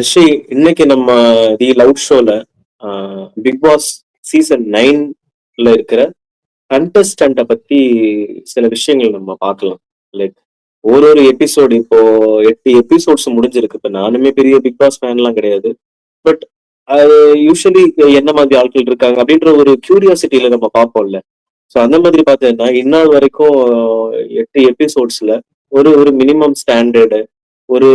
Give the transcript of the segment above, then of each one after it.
ரிஷி இன்னைக்கு நம்ம the love ஷோல பிக் பாஸ் சீசன் நைன்ல இருக்கிற கண்டஸ்டண்ட பத்தி சில விஷயங்கள் நம்ம பார்க்கலாம். லைக் ஒரு ஒரு எபிசோடு இப்போ எட்டு எபிசோட்ஸ் முடிஞ்சிருக்கு. இப்போ நானுமே பெரிய பிக் பாஸ் ஃபேன்லாம் கிடையாது. பட் அது யூஸ்வலி என்ன மாதிரி ஆட்கள் இருக்காங்க அப்படின்ற ஒரு கியூரியாசிட்டியில நம்ம பார்ப்போம்ல. ஸோ அந்த மாதிரி பார்த்தீங்கன்னா இந்நாள் வரைக்கும் எட்டு எபிசோட்ஸ்ல ஒரு ஒரு மினிமம் ஸ்டாண்டர்டு ஒரு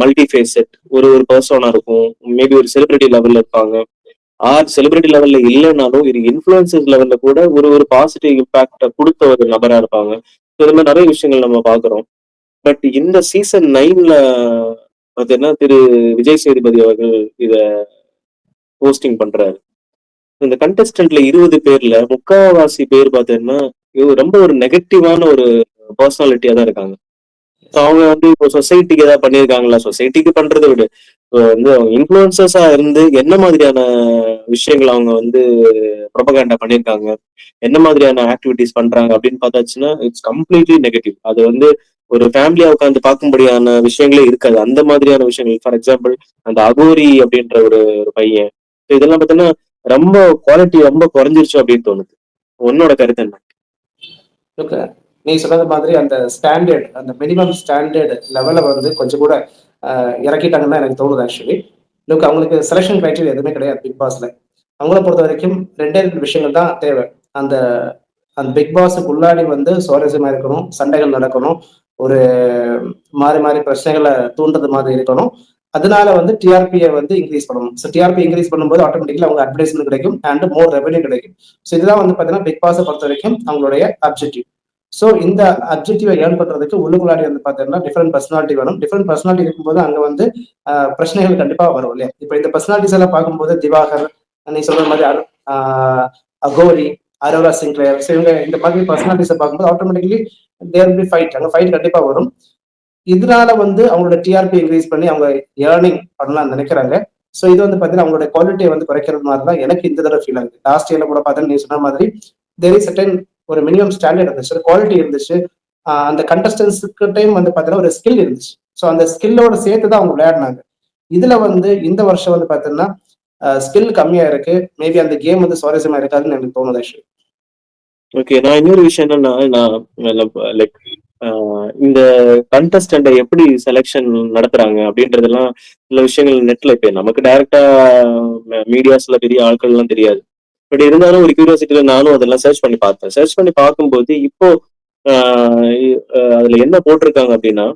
மல்டி ஃபேஸட் ஒரு ஒரு பர்சனா இருக்கும். மேபி ஒரு செலிபிரிட்டி லெவல்ல இருப்பாங்க. ஆர் செலிபிரிட்டி லெவல்ல இல்லைனாலும் இது இன்ஃபுளுசஸ் லெவல்ல கூட ஒரு ஒரு பாசிட்டிவ் இம்பாக்ட கொடுத்த ஒரு நபரா இருப்பாங்க. இது மாதிரி நிறைய விஷயங்கள் நம்ம பாக்குறோம் பட் இந்த சீசன் நைன்ல பார்த்தீங்கன்னா திரு விஜய் சேதுபதி அவர்கள் இத போஸ்டிங் பண்றாரு. இந்த கண்டஸ்டன்ட்ல இருபது பேர்ல முக்காவாசி பேர் பார்த்தீங்கன்னா ரொம்ப ஒரு நெகட்டிவான ஒரு பர்சனாலிட்டியா தான் இருக்காங்க. அவங்க வந்து இப்போ சொசைட்டிக்கு ஏதாவது பண்ணியிருக்காங்களா சொசைட்டிக்கு பண்றதை விட. வந்து அவங்க இன்ஃபுளுசஸா இருந்து என்ன மாதிரியான விஷயங்கள் அவங்க வந்து ப்ரொபகேண்டா பண்ணியிருக்காங்க என்ன மாதிரியான ஆக்டிவிட்டிஸ் பண்றாங்க அப்படின்னு பார்த்தாச்சுன்னா இட்ஸ் கம்ப்ளீட்லி நெகட்டிவ் அது வந்து ஒரு ஃபேமிலியா உட்காந்து பார்க்கும்படியான விஷயங்களே இருக்காது. அந்த மாதிரியான விஷயங்கள் ஃபார் எக்ஸாம்பிள் அந்த அகோரி அப்படின்ற ஒரு ஒரு பையன். இதெல்லாம் பார்த்தீங்கன்னா ரொம்ப குவாலிட்டி ரொம்ப குறைஞ்சிருச்சு அப்படின்னு தோணுது. உன்னோட கருத்து என்ன? நீ சொன்னது மாதிரி அந்த ஸ்டாண்டர்ட் அந்த மினிமம் ஸ்டாண்டர்ட் லெவலை வந்து கொஞ்சம் கூட இறக்கிட்டாங்கன்னு தான் எனக்கு தோணுது ஆக்சுவலி லுக் அவங்களுக்கு செலெக்ஷன் கிரைட்டீரியா எதுவுமே கிடையாது பிக் பாஸ்ல அவங்கள பொறுத்த வரைக்கும் ரெண்டே ரெண்டு விஷயங்கள் தான் தேவை. அந்த அந்த பிக் பாஸுக்கு உள்ளாடி வந்து சுவாரஸ்யமா இருக்கணும் சண்டைகள் நடக்கணும் ஒரு மாறி மாறி பிரச்சனைகளை தூண்டுறது மாதிரி இருக்கணும். அதனால வந்து டிஆர்பியை வந்து இன்க்ரீஸ் பண்ணணும். ஸோ டிஆர்பி இன்க்ரீஸ் பண்ணும்போது ஆட்டோமேட்டிக்கலி அவங்க அட்வர்டைஸ்மெண்ட் கிடைக்கும் அண்ட் மோர் ரெவன்யூ கிடைக்கும். ஸோ இதுதான் வந்து பார்த்தீங்கன்னா பிக் பாஸை பொறுத்த வரைக்கும் அவங்களுடைய அப்ஜெக்டிவ் ஸோ இந்த அப்ஜெக்டிவை ஏர்ன் பண்ணுறதுக்கு உள்ளுங்களாடி வந்து பார்த்தீங்கன்னா டிஃப்ரெண்ட் பர்சனாலிட்டி வேணும். டிஃப்ரெண்ட் பர்சனாலிட்டி இருக்கும்போது அங்கே வந்து பிரச்சனைகள் கண்டிப்பாக வரும் இல்லையா? இப்போ இந்த பர்சனாலிட்டிஸ் எல்லாம் பார்க்கும்போது திவாகர் நீ சொல்ற மாதிரி அகோரி அரோரா சிங்க்லேயர் இவங்க இந்த மாதிரி பர்சனாலிட்டிஸை பார்க்கும்போது ஆட்டோமேட்டிக்லி தேர் பி ஃபைட் அங்கே ஃபைட் கண்டிப்பாக வரும். இதனால வந்து அவங்களோட டிஆர்பி இன்க்ரீஸ் பண்ணி அவங்க ஏர்னிங் பண்ணலாம்னு நினைக்கிறாங்க. ஸோ இது வந்து பார்த்தீங்கன்னா அவங்களோட குவாலிட்டியை வந்து குறைக்கிறது மாதிரி தான் எனக்கு இந்த தடவை ஃபீல் ஆகுது. லாஸ்ட் இயர்ல கூட பார்த்தீங்கன்னா நீ சொன்ன மாதிரி தெர் இஸ் அட்டன் ஒரு மினிமம் ஸ்டாண்டர்ட் இருந்துச்சு குவாலிட்டி இருந்துச்சு. அந்த கண்டஸ்டன்ஸ்கிட்டையும் வந்து பார்த்தீங்கன்னா ஒரு ஸ்கில் இருந்துச்சு. ஸோ அந்த ஸ்கில்லோட சேர்த்து தான் அவங்க விளையாடினாங்க. இதுல வந்து இந்த வருஷம் வந்து பார்த்தீங்கன்னா ஸ்கில் கம்மியா இருக்கு. மேபி அந்த கேம் வந்து சுவாரஸ்யமா இருக்காதுன்னு எனக்கு தோணுது ஆக்சுவலி ஓகே நான் இன்னொரு விஷயம் என்னன்னா நான் லைக் இந்த கண்டஸ்டண்டை எப்படி செலெக்ஷன் நடத்துறாங்க அப்படின்றதெல்லாம் சில விஷயங்கள் நெட்ல இப்போ நமக்கு டைரக்டா மீடியாஸ்ல பெரிய ஆட்கள்லாம் தெரியாது. பட் இருந்தாலும் ஒரு கியூரியாசிட்டியில நானும் அதெல்லாம் சர்ச் பண்ணி பார்த்தேன். சர்ச் பண்ணி பார்க்கும்போது இப்போ அதுல என்ன போட்டிருக்காங்க அப்படின்னா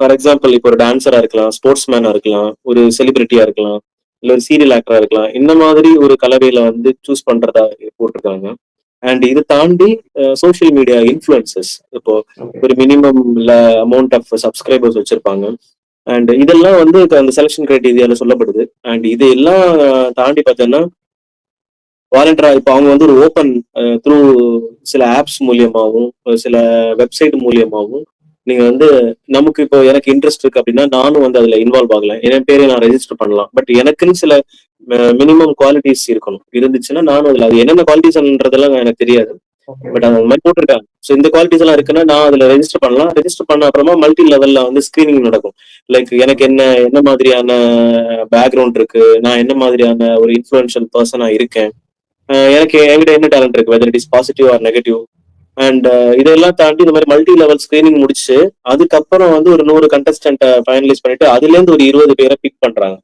ஃபார் எக்ஸாம்பிள் இப்போ ஒரு டான்ஸரா இருக்கலாம் ஸ்போர்ட்ஸ் மேனா இருக்கலாம் ஒரு செலிபிரிட்டியா இருக்கலாம் இல்ல ஒரு சீரியல் ஆக்டரா இருக்கலாம் இந்த மாதிரி ஒரு கலவையில வந்து சூஸ் பண்றதா போட்டிருக்காங்க. அண்ட் இது தாண்டி சோசியல் மீடியா இன்ஃபுளுசஸ் இப்போ ஒரு மினிமம் அமௌண்ட் ஆஃப் சப்ஸ்கிரைபர்ஸ் வச்சிருப்பாங்க. அண்ட் இதெல்லாம் வந்து அந்த செலக்ஷன் கிரைட்டீரியால சொல்லப்படுது. அண்ட் இது எல்லாம் தாண்டி பார்த்தோன்னா வாலண்டரா இப்போ அவங்க வந்து ஒரு ஓப்பன் த்ரூ சில ஆப்ஸ் மூலியமாகவும் சில வெப்சைட் மூலியமாகவும் நீங்க வந்து நமக்கு இப்போ எனக்கு இன்ட்ரெஸ்ட் இருக்கு அப்படின்னா நானும் வந்து அதுல இன்வால்வ் ஆகலாம் என் பேரை நான் ரெஜிஸ்டர் பண்ணலாம். பட் எனக்குன்னு சில மினிமம் குவாலிட்டிஸ் இருக்கணும். இருந்துச்சுன்னா நானும் அதுல அது என்னென்ன குவாலிட்டிஸ்ன்றதெல்லாம் எனக்கு தெரியாது. பட் அந்த மாதிரி போட்டிருக்காங்க. ஸோ இந்த குவாலிட்டிஸ் எல்லாம் இருக்குன்னா நான் அதுல ரெஜிஸ்டர் பண்ணலாம். ரெஜிஸ்டர் பண்ண அப்புறமா மல்டி லெவல்ல வந்து ஸ்கிரீனிங் நடக்கும். லைக் எனக்கு என்ன என்ன மாதிரியான பேக்ரவுண்ட் இருக்கு? நான் என்ன மாதிரியான ஒரு இன்ஃபுளுன்ஷியல் பர்சனா இருக்கேன்? எனக்கு என்கிட்ட என்ன டேலண்ட் இருக்கு? Whether it is positive or negative and இதெல்லாம் தாண்டி இந்த மாதிரி மல்டி லெவல் ஸ்கிரீனிங் முடிச்சு அதுக்கப்புறம் வந்து ஒரு நூறு கண்டஸ்டன்ட்டை ஃபைனலைஸ் பண்ணிட்டு அதுல இருந்து ஒரு இருபது பேரை பிக் பண்றாங்க.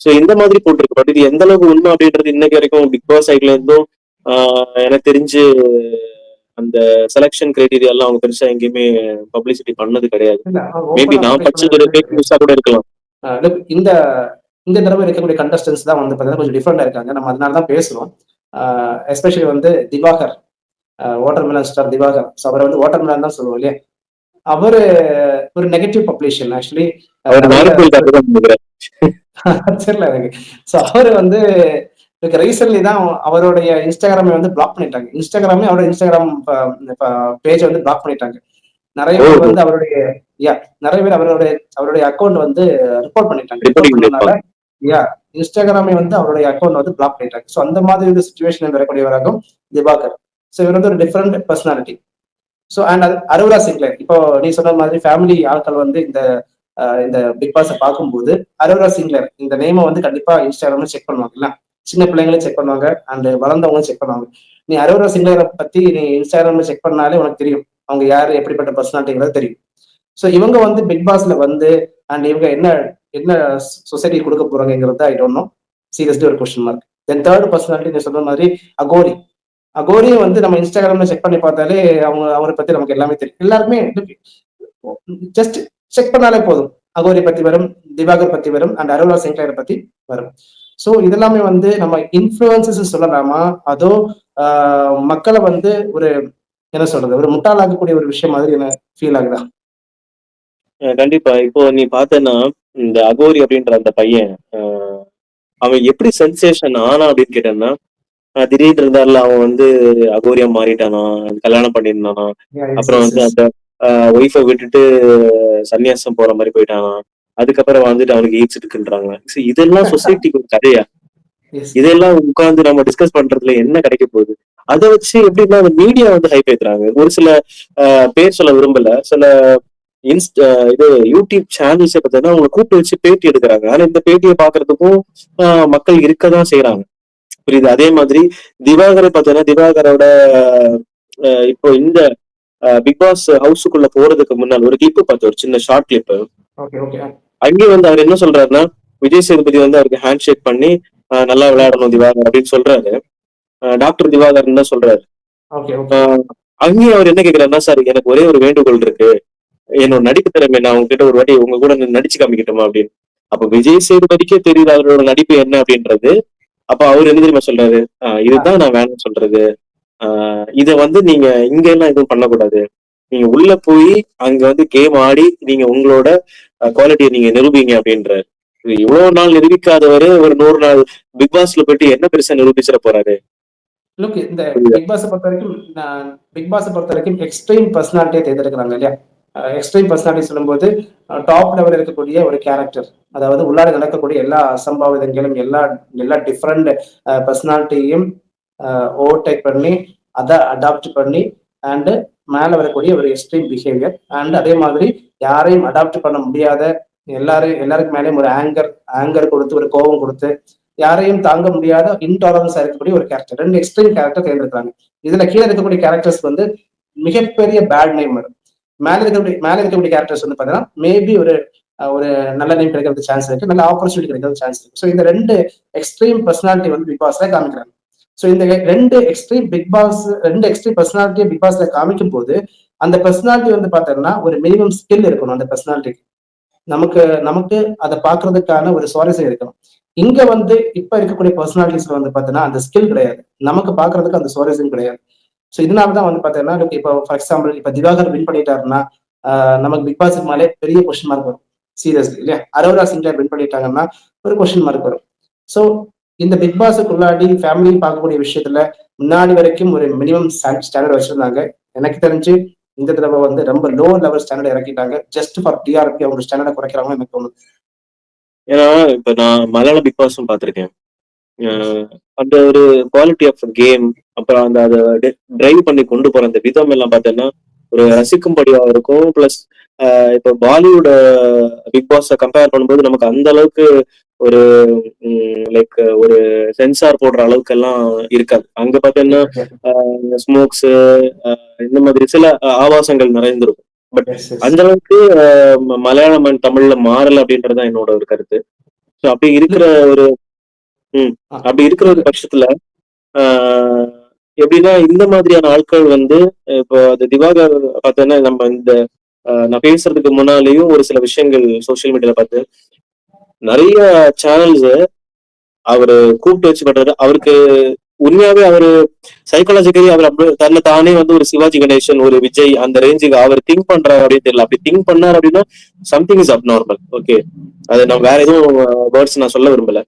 ஸோ இந்த மாதிரி போட்டிருக்கு. பட் இது எந்த அளவுக்கு உண்மை அப்படின்றது இன்னைக்கு வரைக்கும் பிக் பாஸ் சைட்ல இருந்தும் எனக்கு தெரிஞ்சு அந்த செலக்ஷன் கிரைடீரியா எல்லாம் அவங்க பெருசா எங்கேயுமே பப்ளிசிட்டி பண்ணது கிடையாது. மேபி நான் படிச்சது ஒரு நியூஸா கூட இருக்கலாம். இந்த இந்த தடவை இருக்கக்கூடிய கண்டஸ்டன்ஸ் தான் வந்து பார்த்தீங்கன்னா கொஞ்சம் டிஃப்ரெண்டா இருக்காங்க. நம்ம அதனால தான் பேசுறோம். எஸ்பெஷலி வந்து Diwakar watermelon star Diwakar. So அவரை வந்து வாட்டர் மிலன் தான் சொல்லுவோம் இல்லையா? அவரு ஒரு நெகட்டிவ் பப்ளிஷன் ஆக்சுவலி தெரியல எனக்கு. ஸோ அவர் வந்து இதுக்கு ரீசென்ட்லி தான் அவருடைய இன்ஸ்டாகிராமை வந்து பிளாக் பண்ணிட்டாங்க. இன்ஸ்டாகிராமே அவரோட இன்ஸ்டாகிராம் பேஜ் வந்து பிளாக் பண்ணிட்டாங்க. நிறைய பேர் வந்து அவருடைய யா நிறைய பேர் அவருடைய அவருடைய அக்கௌண்ட் வந்து ரிப்போர்ட் பண்ணிட்டாங்க. யா இன்ஸ்டாகிராமே வந்து அவருடைய அக்கௌண்ட் வந்து பிளாக் பண்ணிட்டாங்க. ஸோ அந்த மாதிரி ஒரு சுச்சுவேஷன் வரக்கூடியவராகும் திவாகர். ஸோ இவர் வந்து ஒரு டிஃப்ரெண்ட் பர்சனாலிட்டி ஸோ அண்ட் அது அரோரா சிங்க்லர் இப்போ நீ சொன்ன மாதிரி ஃபேமிலி ஆட்கள் வந்து இந்த இந்த பிக் பாஸை பார்க்கும்போது அரோரா சிங்லர் இந்த நேமை வந்து கண்டிப்பா இன்ஸ்டாகிராம்ல செக் பண்ணுவாங்கல்ல சின்ன பிள்ளைங்களும் செக் பண்ணுவாங்க. அண்ட் வளர்ந்தவங்களும் செக் பண்ணுவாங்க. நீ அரோரா சிங்லரை பத்தி நீ இன்ஸ்டாகிராம்ல செக் பண்ணாலே உனக்கு தெரியும். அவங்க யாரு எப்படிப்பட்ட பர்சனாலிட்டிங்கிறது தெரியும். ஸோ இவங்க வந்து பிக் பாஸ்ல வந்து அண்ட் இவங்க என்ன என்ன சொசைட்டி கொடுக்க போறாங்கிறது ஐ டோன்ட் நோ சீரியஸ்லி ஒரு question mark then third personality நீ சொல்ற மாதிரி அகோரி அகோரியும் வந்து நம்ம இன்ஸ்டாகிராம்ல செக் பண்ணி பார்த்தாலே அவங்க அவரை பத்தி நமக்கு எல்லாமே தெரியும். எல்லாருமே ஜஸ்ட் செக் பண்ணாலே போதும். அகோரி பத்தி வரும் திவாகர் பத்தி வரும் அண்ட் அருளா சிங்க்லரை பத்தி வரும். ஸோ இதெல்லாமே வந்து நம்ம இன்ஃபுளுசஸ் சொல்லலாமா? அதோ மக்களை வந்து ஒரு என்ன சொல்றது ஒரு முட்டாளாக்கக்கூடிய ஒரு விஷயம் மாதிரி எனக்கு ஃபீல் ஆகுதா? கண்டிப்பா. இப்போ நீ பார்த்தேன்னா இந்த அகோரி அப்படின்ற அந்த பையன் அவன் எப்படி சென்சேஷன் ஆனா அப்படின்னு கேட்டேன்னா திடீர்னு இருந்தால அவன் வந்து அகோரியா மாறிட்டானா கல்யாணம் பண்ணியிருந்தானா அப்புறம் வந்து அந்த ஒய்ஃபை விட்டுட்டு சன்னியாசம் போற மாதிரி போயிட்டானா அதுக்கப்புறம் வந்துட்டு அவனுக்கு எய்ட்ஸ் இருக்குன்றாங்க இதெல்லாம் சொசைட்டிக்கு ஒரு கதையா? இதெல்லாம் உட்கார்ந்து நம்ம டிஸ்கஸ் பண்றதுல என்ன கிடைக்க போகுது? அதை வச்சு எப்படின்னா அந்த மீடியா வந்து ஹைப் ஏத்துறாங்க ஒரு சில பேர் சொல்ல விரும்பல. சில இன்ஸ்ட் இது யூடியூப் சேனல்ஸ் பார்த்தீங்கன்னா அவங்க கூப்பிட்டு வச்சு பேட்டி எடுக்கிறாங்க. ஆனா இந்த பேட்டியை பாக்குறதுக்கும் மக்கள் இருக்கதான் செய்யறாங்க புரியுது? அதே மாதிரி திவாகரை பார்த்தீங்கன்னா திவாகரோட இப்போ இந்த பிக் பாஸ் ஹவுஸுக்குள்ள போறதுக்கு முன்னால் ஒரு கிளிப் பார்த்தேன். ஒரு சின்ன ஷார்ட் கிளிப் ஓகே ஓகே அங்கே வந்து அவர் என்ன சொல்றாருன்னா விஜய் சேதுபதி வந்து அவருக்கு ஹேண்ட் ஷேக் பண்ணி நல்லா விளையாடணும் திவாகர் அப்படின்னு சொல்றாரு. டாக்டர் திவாகர் தான் சொல்றாரு? அங்கேயும் அவர் என்ன கேக்குறாருன்னா சார் எனக்கு ஒரே ஒரு வேண்டுகோள் இருக்கு. என்னோட நடிப்பு திறமை நான் உங்ககிட்ட ஒரு வாட்டி உங்க கூட நடிச்சு காமிக்கட்டுமா? அப்படின்னு. அப்ப விஜய் சேதுபதிக்கே தெரியுது அவரோட நடிப்பு என்ன அப்படின்றது. அப்ப அவர் என்ன தெரியுமா சொல்றாரு? இதுதான் நான் வேணும்னு சொல்றது. ஆஹ் இத வந்து நீங்க இங்க எல்லாம் எதுவும் பண்ணக்கூடாது. நீங்க உள்ள போய் அங்க வந்து கேம் ஆடி நீங்க உங்களோட குவாலிட்டியை நீங்க நிரூபிங்க அப்படின்றாரு. இவ்வளவு நாள் நிரூபிக்காதவரு ஒரு நூறு நாள் பிக் பாஸ்ல போயிட்டு என்ன பெருசா நிரூபிச்சிட போறாரு? லுக் இந்த பிக் பாஸ் பொறுத்த வரைக்கும் பிக் பாஸ் பொறுத்த வரைக்கும் எக்ஸ்ட்ரீம் பர்சனாலிட்டியை தேர்ந்தெடுக்கிறாங்க இல்லையா? எக்ஸ்ட்ரீம் பர்சனாலிட்டி சொல்லும்போது டாப் லெவல் இருக்கக்கூடிய ஒரு கேரக்டர் அதாவது உள்ளாட நடக்கக்கூடிய எல்லா அசம்பாவிதங்களும் எல்லா எல்லா டிஃப்ரெண்ட் பர்சனாலிட்டியும் ஓவர்டேக் பண்ணி அதை அடாப்ட் பண்ணி அண்டு மேல வரக்கூடிய ஒரு எக்ஸ்ட்ரீம் பிஹேவியர் அண்ட் அதே மாதிரி யாரையும் அடாப்ட் பண்ண முடியாத எல்லாரும் எல்லாருக்கு மேலேயும் ஒரு ஆங்கர் ஆங்கர் கொடுத்து ஒரு கோபம் கொடுத்து யாரையும் தாங்க முடியாத இன்டாலரன்ஸ் இருக்கக்கூடிய ஒரு கேரக்டர் ரெண்டு எக்ஸ்ட்ரீம் கேரக்டர் தேர்ந்தெடுக்கிறாங்க. இதுல கீழே இருக்கக்கூடிய கேரக்டர்ஸ் வந்து மிகப்பெரிய பேட் நேம் வரும். மேல இருக்கக்கூடிய மேல இருக்கக்கூடிய கேரக்டர்ஸ் வந்து பாத்தீங்கன்னா மேபி ஒரு ஒரு நல்ல நேம் கிடைக்கிறது சான்ஸ் இருக்கு நல்ல ஆப்பர்ச்சுனிட்டி கிடைக்கிறது சான்ஸ் இருக்கு. ஸோ இந்த ரெண்டு எக்ஸ்ட்ரீம் பர்சனாலிட்டி வந்து பிக் பாஸ்ல காமிக்கிறாங்க. ஸோ இந்த ரெண்டு எக்ஸ்ட்ரீம் பிக் பாஸ் ரெண்டு எக்ஸ்ட்ரீம் பர்சனாலிட்டியை பிக் பாஸ்ல காமிக்கும் போது அந்த பர்சனாலிட்டி வந்து பார்த்தோம்னா ஒரு மினிமம் ஸ்கில் இருக்கணும் அந்த பர்சனாலிட்டிக்கு நமக்கு நமக்கு அதை பார்க்கறதுக்கான ஒரு சுவாரஸ்யம் இருக்கணும். இங்க வந்து இப்ப இருக்கக்கூடிய பர்சனாலிட்டிஸ்ல வந்து பாத்தீங்கன்னா அந்த ஸ்கில் கிடையாது. நமக்கு பாக்குறதுக்கு அந்த சுவாரஸ்யம் கிடையாது. ஸோ இதனாலதான் வந்து பாத்தீங்கன்னா இப்போ ஃபார் எக்ஸாம்பிள் இப்ப திவாகர் வின் பண்ணிட்டாருன்னா நமக்கு பிக் பாஸ்க்கு மேலே பெரிய கொஸ்டின் மார்க் வரும். சீரியஸ்லி இல்லையா? அரோரா சிங்லர் வின் பண்ணிட்டாங்கன்னா ஒரு கொஸ்டின் மார்க் வரும். ஸோ இந்த பிக் பாஸுக்குள்ளாடி ஃபேமிலி பார்க்கக்கூடிய விஷயத்துல முன்னாடி வரைக்கும் ஒரு மினிமம் ஸ்டாண்டர்ட் வச்சிருந்தாங்க. எனக்கு தெரிஞ்சு இந்த தடவை வந்து ரொம்ப லோ லெவல் ஸ்டாண்டர்ட் இறக்கிட்டாங்க. ஜஸ்ட் ஃபார் டிஆர்பி அவங்க ஸ்டாண்டர்டை குறைக்கிறாங்க எனக்கு தோணுது. ஏன்னா இப்ப நான் மலையாள பிக் பாஸும் பார்த்திருக்கேன். அந்த ஒரு குவாலிட்டி ஆஃப் கேம் அப்புறம் அந்த அதை டிரைவ் பண்ணி கொண்டு போற அந்த விதம் எல்லாம் பார்த்தீங்கன்னா ஒரு ரசிக்கும்படியா இருக்கும். பிளஸ் இப்ப பாலிவுட் பிக் பாஸை கம்பேர் பண்ணும்போது நமக்கு அந்த அளவுக்கு ஒரு லைக் ஒரு சென்சார் போடுற அளவுக்கு எல்லாம் இருக்காது அங்க பார்த்தீங்கன்னா ஸ்மோக்ஸ் இந்த மாதிரி சில அஹ், ஆபாசங்கள் நிறைந்திருக்கும் yes. அந்த அளவுக்கு மலையாளம் and தமிழ்ல மாறல அப்படின்றதுதான் என்னோட ஒரு கருத்து ஸோ அப்படி இருக்கிற ஒரு ம் ஆ. அப்படி இருக்கிற ஒரு பட்சத்துல ஆஹ், எப்படின்னா இந்த மாதிரியான ஆட்கள் வந்து இப்போ அது திவாகர் பார்த்தோன்னா நம்ம இந்த ஆஹ், நான் பேசுறதுக்கு முன்னாலேயும் ஒரு சில விஷயங்கள் சோஷியல் மீடியால பார்த்து நிறைய சேனல்ஸ் அவரு கூப்பிட்டு வச்சு பண்றாரு அவருக்கு உண்மையாவே அவரு சைக்காலஜிக்கலி அவர் அப்படி தன்னை தானே வந்து ஒரு சிவாஜி கணேசன் ஒரு விஜய் அந்த ரேஞ்சுக்கு அவர் திங்க் பண்றாரு அப்படின்னு தெரியல. அப்படி திங்க் பண்ணார் அப்படின்னா something is abnormal okay அது நான் வேற எதுவும் வேர்ட்ஸ் நான் சொல்ல விரும்பல.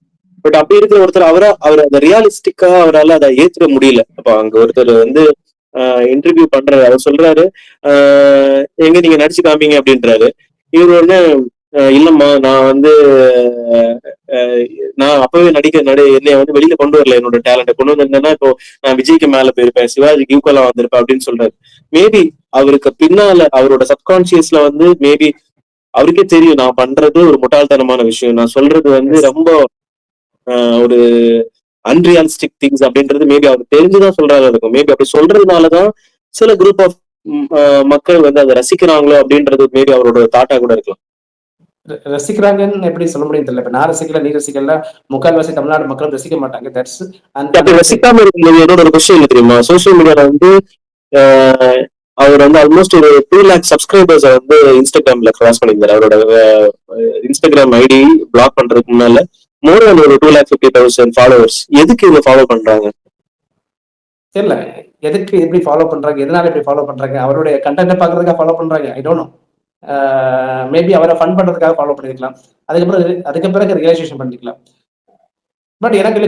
பட் அப்படி இருக்கிற ஒருத்தர் அவரா அவர் அதை ரியாலிஸ்டிக்கா அவரால் அதை ஏத்துக்க முடியல. அப்ப அங்க ஒருத்தர் வந்து இன்டர்வியூ பண்றாரு. அவர் சொல்றாரு ஆஹ் எங்க நீங்க நடிச்சு காமிங்க அப்படின்றாரு. இவர் ஒண்ணு இல்லம்மா நான் வந்து நான் அப்பவே நடிக்க நடி என்னைய வந்து வெளியில கொண்டு வரல என்னோட டேலண்ட்டை கொண்டு வந்திருந்தேன்னா இப்போ நான் விஜய்க்கு மேல போயிருப்பேன் சிவாஜிக்கு ஈக்குவலா வந்திருப்பேன் அப்படின்னு சொல்றாரு. மேபி அவருக்கு பின்னால அவரோட சப்கான்சியஸ்ல வந்து மேபி அவருக்கே தெரியும் நான் பண்றது ஒரு முட்டாள்தனமான விஷயம். நான் சொல்றது வந்து. ரொம்ப ஒரு அன்ரியலிஸ்டிக் திங்ஸ் அப்படின்றது மேபி அவர் தெரிஞ்சுதான் சொல்றாரு இருக்கும் மேபி அப்படி சொல்றதுனாலதான் சில குரூப் ஆஃப் மக்கள் வந்து அதை ரசிக்கிறாங்களோ அப்படின்றது மேபி அவரோட தாட்டா கூட இருக்கலாம். ரசிக்கிறாங்கன்னு எப்படி சொல்ல முடியும் தெரியல. இப்ப நான் ரசிக்கல நீ ரசிக்கல முக்கால்வாசி தமிழ்நாடு மக்களும் ரசிக்க மாட்டாங்க. தட்ஸ் அப்படி ரசிக்காம இருக்கும்போது என்னோட ஒரு கொஸ்டின் என்ன தெரியுமா? சோசியல் மீடியால வந்து அவர் வந்து ஆல்மோஸ்ட் ஒரு டூ லேக் சப்ஸ்கிரைபர்ஸ் வந்து இன்ஸ்டாகிராம்ல கிராஸ் பண்ணியிருந்தாரு. அவரோட இன்ஸ்டாகிராம் ஐடி பிளாக் பண்றதுக்கு முன்னால மோர் தென் ஒரு two lakh fifty thousand followers எதுக்கு இவங்க ஃபாலோ பண்றாங்க? தெரியல. எதுக்கு எப்படி ஃபாலோ பண்றாங்க? எதனால இப்படி ஃபாலோ பண்றாங்க? அவருடைய கண்டென்ட் பாக்குறதுக்காக ஃபாலோ பண்றாங்க. ஐ டோன்ட் நோ மேபி அவரை ஃபன் பண்றதுக்காக ஃபாலோ பண்ணிருக்கலாம். அதுக்கப்புறம் அதுக்கு பிறகு ரியலைசேஷன் பண்ணிக்கலாம். பட் எனக்கு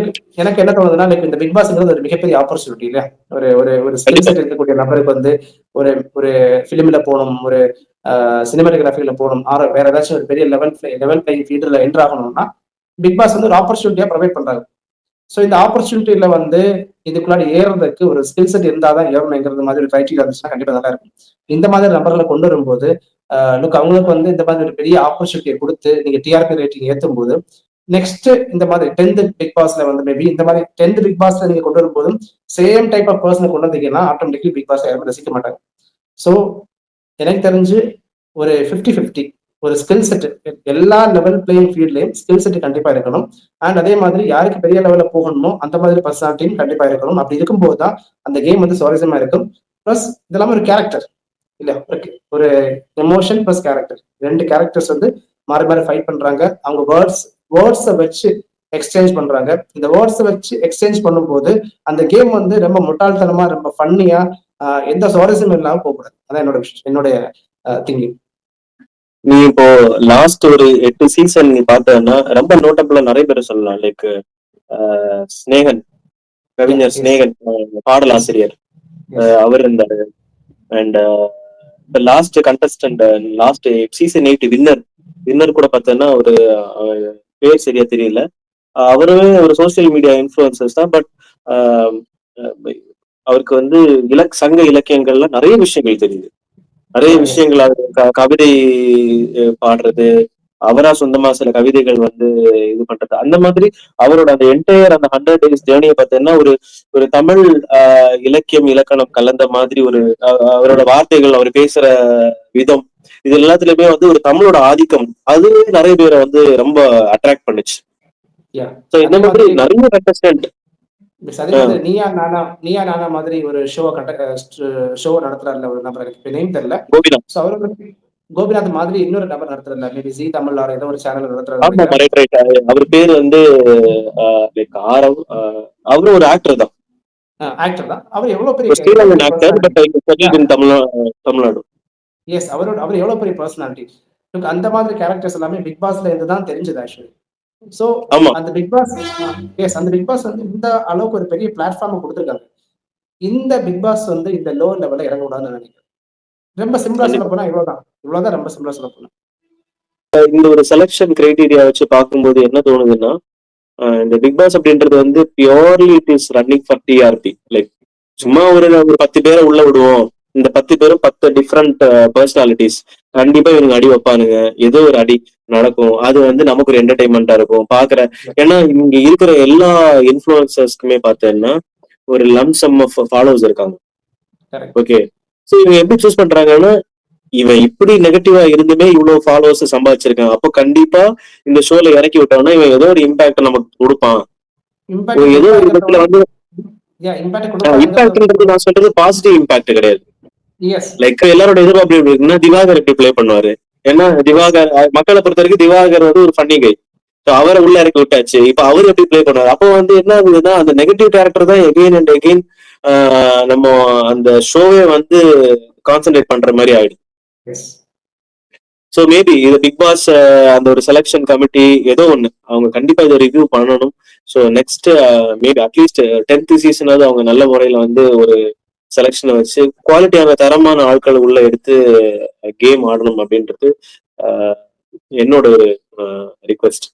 எனக்கு என்ன தோணுதுன்னா லைக் இந்த பிக் பாஸ்ங்கிறது ஒரு மிகப்பெரிய ஆப்பர்ச்சுனிட்டி இல்லையா? ஒரு ஒரு ஒரு ஸ்கில் செட் இருக்கக்கூடிய நபருக்கு வந்து ஒரு ஒரு ஃபிலிம்ல போகணும் ஒரு சினிமாட்டோகிராஃபியில் போகணும் ஆர் வேற ஏதாச்சும் ஒரு பெரிய லெவல் லெவல் பிளேயிங் ஃபீல்டில் என்ட்ரு ஆகணும்னா பிக் பாஸ் வந்து ஒரு ஆப்பர்ச்சுனிட்டியா ப்ரொவைட் பண்றாங்க ஸோ இந்த ஆப்பர்ச்சுனிட்டியில வந்து இதுக்குள்ளாடி ஏறுறதுக்கு ஒரு ஸ்கில் செட் இருந்தால் தான் ஏறணுங்கிறது மாதிரி ஒரு கிரைட்டீரியா இருந்துச்சுன்னா கண்டிப்பாக நல்லா இருக்கும். இந்த மாதிரி நபர்களை கொண்டு வரும்போது லுக் அவங்களுக்கு வந்து இந்த மாதிரி ஒரு பெரிய ஆப்பர்ச்சுனிட்டியை கொடுத்து நீங்க டிஆர்பி ரேட்டிங் ஏற்றும் போது நெக்ஸ்ட் இந்த மாதிரி டென்த் பிக் பாஸ்ல வந்து மேபி இந்த மாதிரி டென்த் பிக் பாஸ்ல நீங்க கொண்டு வரும்போது சேம் டைப் ஆஃப் பர்சனை கொண்டு வந்தீங்கன்னா ஆட்டோமேட்டிக்லி பிக் பாஸ் யாருமே ரசிக்க மாட்டாங்க. ஸோ எனக்கு தெரிஞ்சு ஒரு ஃபிஃப்டி ஃபிஃப்டி ஒரு ஸ்கில் செட் எல்லா லெவல் பிளேயிங் ஃபீல்ட்லயும் ஸ்கில் செட் கண்டிப்பா இருக்கணும். அண்ட் அதே மாதிரி யாருக்கு பெரிய லெவலில் போகணுமோ அந்த மாதிரி பர்சனாலிட்டியும் கண்டிப்பா இருக்கணும். அப்படி இருக்கும்போது தான் அந்த கேம் வந்து சுவாரஸ்யமா இருக்கும். ப்ளஸ் இதெல்லாம் ஒரு கேரக்டர் இல்ல ஒரு- எமோஷன் ப்ளஸ் கேரக்டர் ரெண்டு கேரக்டர்ஸ் வந்து மாறி மாறி ஃபைட் பண்றாங்க. அவங்க வேர்ட்ஸ் வேர்ட்ஸை வச்சு எக்ஸ்சேஞ்ச் பண்றாங்க. இந்த வேர்ட்ஸை வச்சு எக்ஸ்சேஞ்ச் பண்ணும்போது அந்த கேம் வந்து ரொம்ப முட்டாள்தனமா ரொம்ப ஃபன்னியா எந்த சுவாரஸ்யமும் இல்லாம போகக்கூடாது. அதான் என்னோட என்னுடைய திங்கிங் நீ இப்போ லாஸ்ட் ஒரு எட்டு சீசன் நீ பார்த்தன்னா ரொம்ப நோட்டபிளா நிறைய பேர் சொல்லலாம். லைக் ஸ்னேகன் கவிஞர். ஸ்னேகன் பாடலாசிரியர். அவர் இருந்தாரு. அண்ட் இந்த last contestant last season eight winner winner கூட பார்த்தோன்னா ஒரு அஹ், பேர் சரியா தெரியல அஹ், அவருமே ஒரு சோசியல் மீடியா இன்ஃபுளுசர்ஸ் தான் பட் அவருக்கு வந்து இலக் சங்க இலக்கியங்கள்ல நிறைய விஷயங்கள் தெரியுது நிறைய. விஷயங்கள் கவிதை பாடுறது அவரா சொந்தமா சில கவிதைகள் வந்து இது பண்றது. அந்த மாதிரி அவரோட அந்த என்டையர் அந்த ஹண்ட்ரட் டேஸ் ஜேர்னியை பார்த்தீங்கன்னா ஒரு ஒரு தமிழ் இலக்கியம் இலக்கணம் கலந்த மாதிரி ஒரு அவரோட வார்த்தைகள் அவர் பேசுற விதம் இது எல்லாத்துலயுமே வந்து ஒரு தமிழோட ஆதிக்கம். அதுவே நிறைய பேரை வந்து ரொம்ப அட்ராக்ட் பண்ணுச்சு. சோ இந்த அதே மாதிரி நிறைய கண்டஸ்டன்ட் அதே நீயா நானா நீயா நானா மாதிரி ஒரு ஷோ கட்ட ஷோ நடத்துறாருல ஒரு நபர். எனக்கு நேம் தெரியல. அவரோட கோபிநாத் மாதிரி இன்னொரு நபர் நடத்துறாருல மேபி ஜி தமிழ் ஆர் ஏதோ ஒரு சேனல் நடத்துறாரு. அவர் பேர் வந்து லைக் ஆரவ் அவரும் ஒரு ஆக்டர் தான். ஆக்டர் தான். அவர் எவ்வளவு பெரிய Sri Lankan actor but Tamil Nadu Tamil Nadu. Yes அவரோட அவர் எவ்வளவு பெரிய பர்சனாலிட்டி அந்த மாதிரி கேரக்டர்ஸ் எல்லாமே பிக் பாஸ்ல இருந்து தான் தெரிஞ்சது ஆக்சுவலி ஆமா. அந்த பிக் பாஸ் எஸ் அந்த பிக் பாஸ் வந்து இந்த அளவுக்கு ஒரு பெரிய பிளாட்ஃபார்ம் கொடுத்துருக்காங்க. இந்த பிக் பாஸ் வந்து இந்த லோ லெவல்ல இறங்கக்கூடாதுன்னு நான் நினைக்கிறேன். ரொம்ப சிம்பிளா சொல்ல போனா இவ்வளவுதான். இவ்வளவுதான் ரொம்ப சிம்பிளா சொல்ல போனா. இந்த ஒரு செலெக்ஷன் கிரைட்டீரியா வச்சு பார்க்கும்போது என்ன தோணுதுன்னா இந்த பிக் பாஸ் அப்படின்றது வந்து purely it is running for TRP like சும்மா ஒரு ஒரு பத்து பேரை உள்ள விடுவோம். இந்த பத்து பேரும் பத்து டிஃப்ரெண்ட் பர்சனாலிட்டிஸ் கண்டிப்பா இவங்க அடி வைப்பானுங்க. ஏதோ ஒரு அடி நடக்கும். அது வந்து நமக்கு ஒரு என்டர்டைன்மெண்டா இருக்கும். பாக்குற ஏன்னா இங்க இருக்கிற எல்லா இன்ஃபுளுசர்ஸ்க்குமே பார்த்தேன்னா ஒரு லம்ப் சம் ஆஃப் ஃபாலோவர்ஸ் இருக்காங்க. ஓகே சோ இவங்க எப்படி சூஸ் பண்றாங்கன்னா இவன் இப்படி நெகட்டிவா இருந்துமே இவ்வளவு ஃபாலோவர்ஸ் சம்பாதிச்சிருக்கான் அப்போ கண்டிப்பா இந்த ஷோல இறக்கி விட்டோம்னா இவன் ஏதோ ஒரு இம்பாக்ட் நமக்கு கொடுப்பான். ஏதோ ஒரு விதத்துல வந்து இம்பாக்ட் இம்பாக்ட்ன்றது நான் சொல்றது பாசிட்டிவ் இம்பாக்ட் கிடையாது. லைக் எல்லாரோட எதிர்பார்ப்பு எப்படி இருக்குன்னா திவாகர் எப்படி ப்ளே பண்ணுவாரு? ஏன்னா திவாகர் மக்களை பொறுத்த வரைக்கும் திவாகர் வந்து ஒரு ஃபன்னி கை அவரை உள்ள இறக்கி விட்டாச்சு. இப்ப அவர் எப்படி ப்ளே பண்ணுவாரு? அப்போ வந்து என்ன ஆகுதுன்னா அந்த நெகட்டிவ் கேரக்டர் தான் எகெயின் அண்ட் எகெயின் நம்ம அந்த ஷோவே வந்து கான்சென்ட்ரேட் பண்ற மாதிரி ஆயிடுது. ஸோ மேபி இது பிக் பாஸ் அந்த ஒரு செலெக்ஷன் கமிட்டி ஏதோ ஒண்ணு. அவங்க கண்டிப்பா இதை ரிவ்யூ பண்ணணும். So next maybe at least tenth சீசனாவது அவங்க நல்ல முறையில வந்து ஒரு செலெக்ஷனை வச்சு குவாலிட்டியான தரமான ஆட்கள் உள்ள எடுத்து கேம் ஆடணும் அப்படின்றது என்னோட ஒரு ரிக்வெஸ்ட்